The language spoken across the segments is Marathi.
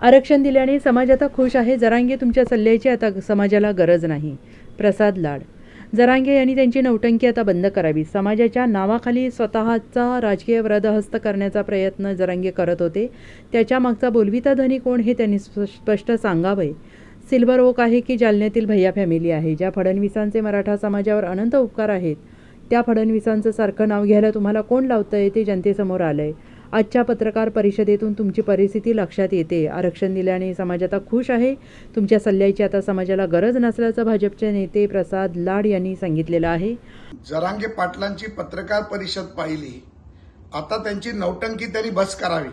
आरक्षण दिल्याने समाज आता खुश आहे. जरांगे तुमच्या सल्ल्याची आता समाजाला गरज नाही. प्रसाद लाड. जरांगे यांनी त्यांची नौटंकी आता बंद करावी. समाजाच्या नावाखाली स्वतःचा राजकीय व्रदहस्त करण्याचा प्रयत्न जरांगे करत होते. त्याच्या मागचा बोलविता धनी कोण हे त्यांनी स्प- स्पष्ट सांगावे. सिल्वर ओक आहे की जालन्यातील भैया फॅमिली आहे. ज्या फडणवीसांचे मराठा समाजावर अनंत उपकार आहेत त्या फडणवीसांचं सारखं नाव घ्यायला तुम्हाला कोण लावतं आहे ते जनतेसमोर आलं आहे आजच्या पत्रकार परिषदेतून तुमची परिस्थिती लक्षात येते. आरक्षण दिल्याने समाज आता खुश आहे. तुमच्या सल्ल्याची आता समाजाला गरज नसल्याचं भाजपचे नेते प्रसाद लाड यांनी सांगितलेलं आहे. जरांगे पाटलांची पत्रकार परिषद पाहिली. आता त्यांची नौटंकी तरी बस करावी.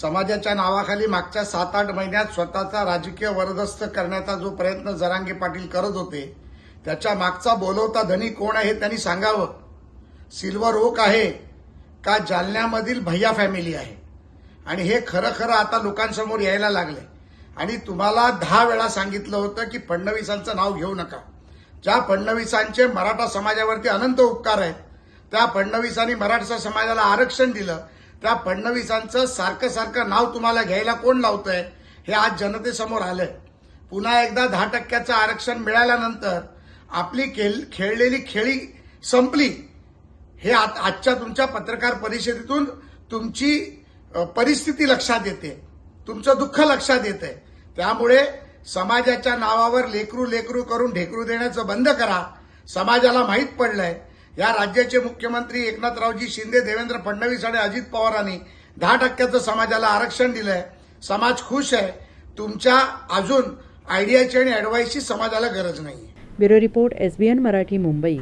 समाजाच्या नावाखाली मागच्या सात आठ महिन्यात स्वतःचा राजकीय वरदस्त करण्याचा जो प्रयत्न जरांगे पाटील करत होते त्याच्या मागचा बोलवता धनी कोण आहे त्यांनी सांगावं. सिल्वर ओक आहे. का जालन्यामधील भैया फॅमिली आहे. आणि हे खरं खरं आता लोकांसमोर यायला लागले. आणि तुम्हाला दहा वेळा सांगितलं होतं की फडणवीसांचं नाव घेऊ नका. ज्या फडणवीसांचे मराठा समाजावरती अनंत उपकार आहेत त्या फडणवीसांनी मराठा समाजाला आरक्षण दिलं त्या फडणवीसांचं सारखं सारखं नाव तुम्हाला घ्यायला कोण लावतंय हे आज जनतेसमोर आलंय. पुन्हा एकदा दहा टक्क्याचं आरक्षण मिळाल्यानंतर आपली खेळ खेळलेली खेळी संपली. हे आजच्या तुमच्या पत्रकार परिषदेतून तुमची परिस्थिती लक्षात येते. तुमचं दुःख लक्षात येते त्यामुळे समाजाच्या नावावर लेकरू लेकरू करून ढेकरू देण्याचं बंद करा. समाजाला माहीत पडलंय. या राज्याचे मुख्यमंत्री एकनाथरावजी शिंदे देवेंद्र फडणवीस आणि अजित पवारांनी दहा टक्क्याचं समाजाला आरक्षण दिलंय. समाज खुश आहे. तुमच्या अजून आयडियाची आणि ऍडवाईसची समाजाला गरज नाही bureau report SBN Marathi Mumbai.